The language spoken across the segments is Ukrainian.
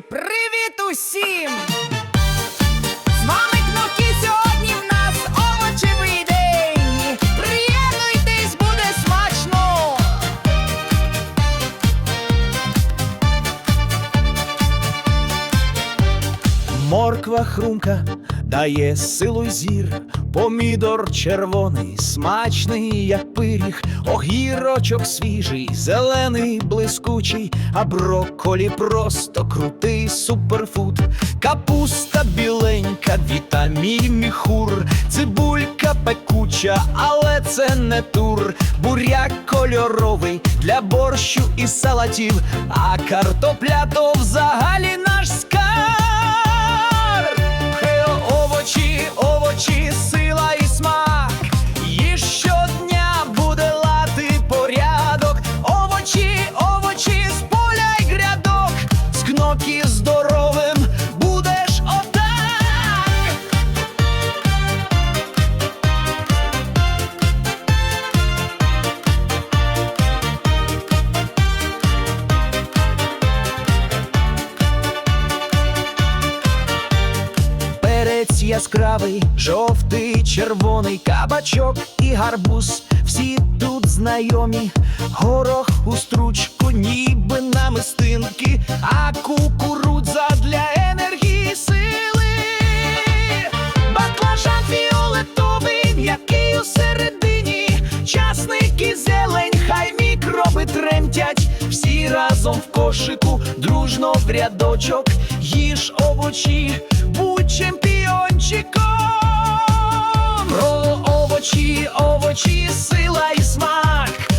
Привіт усім! З вами Кноки, сьогодні в нас овочевий день. Приєднуйтесь, буде смачно! Морква хрумка дає силу й зір, помідор червоний, смачний, як пиріг, огірочок свіжий, зелений, блискучий, а брокколі просто крутий суперфуд, капуста біленька, вітамін міхур, цибулька пекуча, але це не тур, буряк кольоровий для борщу і салатів, а картопля то взагалі наш яскравий, жовтий, червоний, кабачок і гарбуз. Всі тут знайомі, горох у стручку, ніби намистинки, а кукурудза для енергії сили. Баклажан фіолетовий, м'який усередині, разом в кошику, дружно в рядочок, їж овочі, будь чемпіончиком. Про овочі, овочі, сила і смак.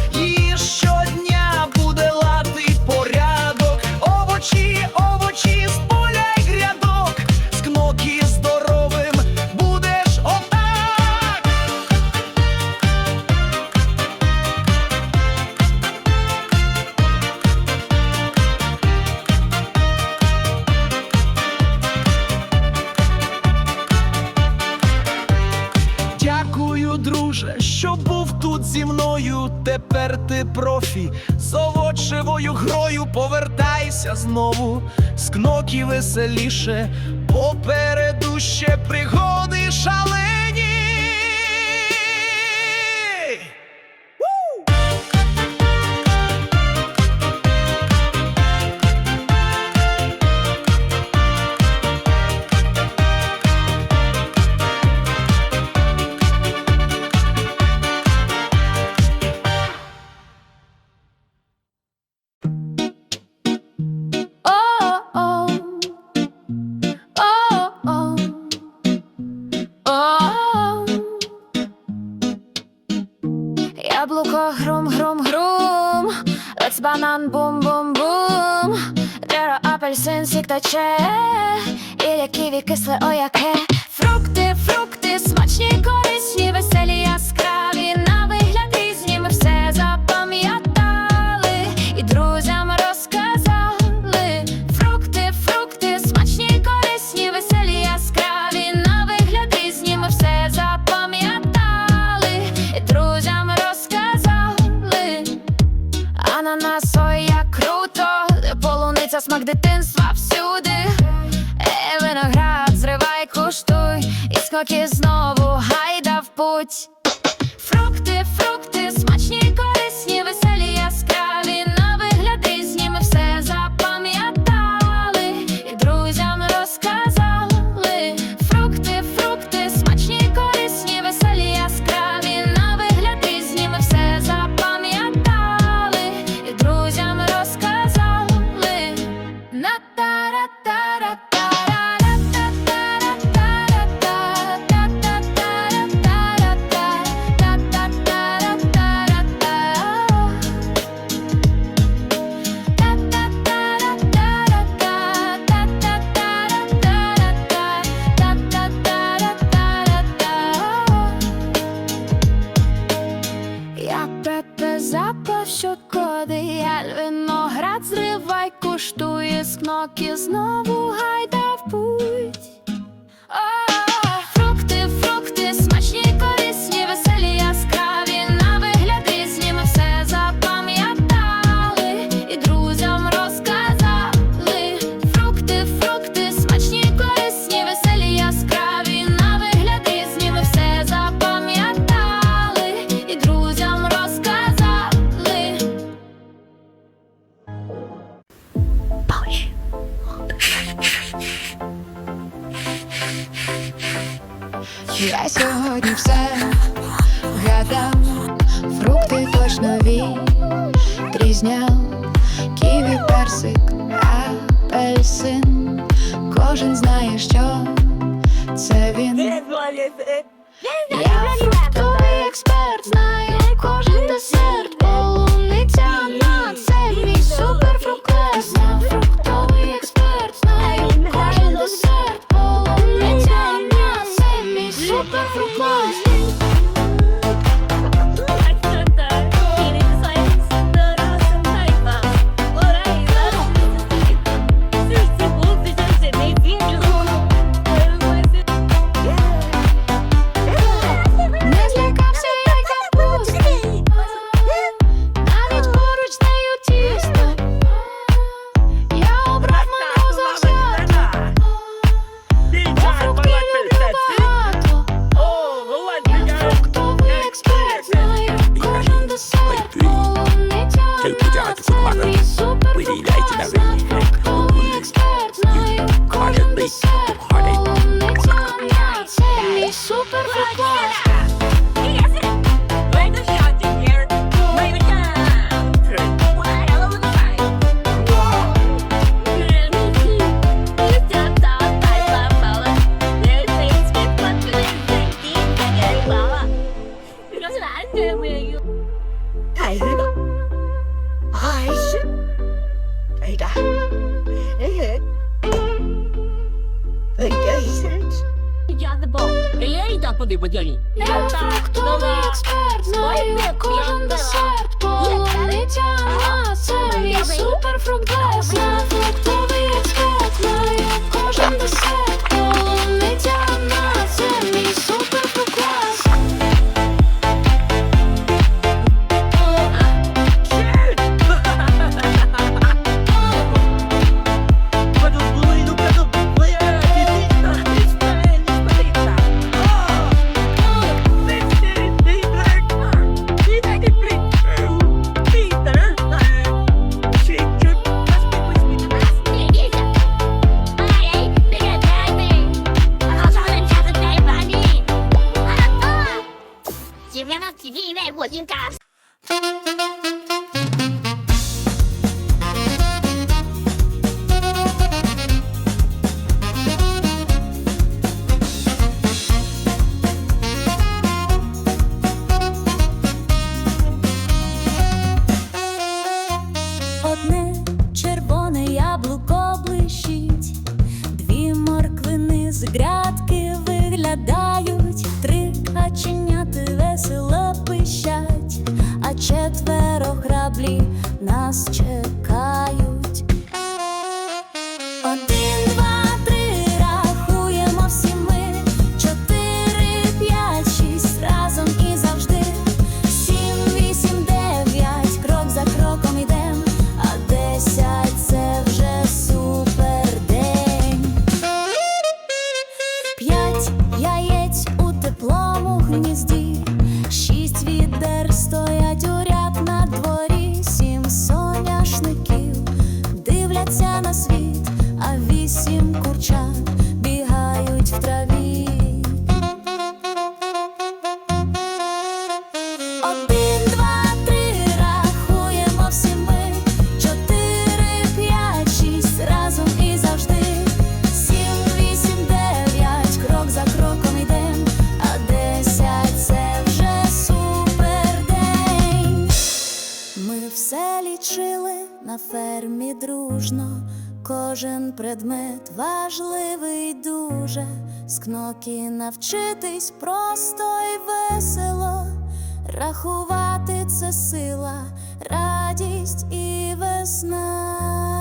Овочевою повертайся знову. З кноки веселіше, попереду ще пригоди шалені. Лец банан, бум, бум, бум. Дерево, апельсин, сік тече. Ілля ківі, кисле, яке. Фрукти, фрукти, смачні, корисні, веселі, яскраві. Смак дитинства всюди. Е, виноград, зривай, куштуй, і скоки знову куштує з кноки нові трізня, ківі, персик, апельсин, кожен знає. the gate. Jadę, bo jej da to nie ekspert. No i nie kocham desert. Polonicia na serii. Super frukt des. Na fruktowy ekspert. No i kocham desert. Polonicia na serii. 喜欢上体制，因为我应该。Одне червоне яблуко блищить, дві морквини з грядки виглядають. четверо граблі нас чекають. сміливий дуже, з кноки навчитись просто і весело, рахувати це сила, радість і весна.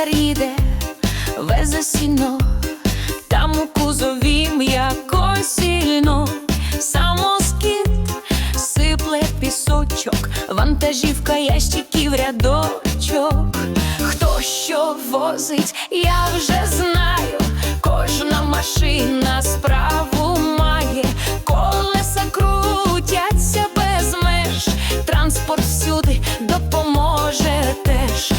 Трактор їде, везе сіно, там у кузові м'яко сильно, самоскид сипле пісочок, вантажівка ящиків рядочок. Хто що возить, я вже знаю. Кожна машина справу має, колеса крутяться без меж, транспорт всюди допоможе теж.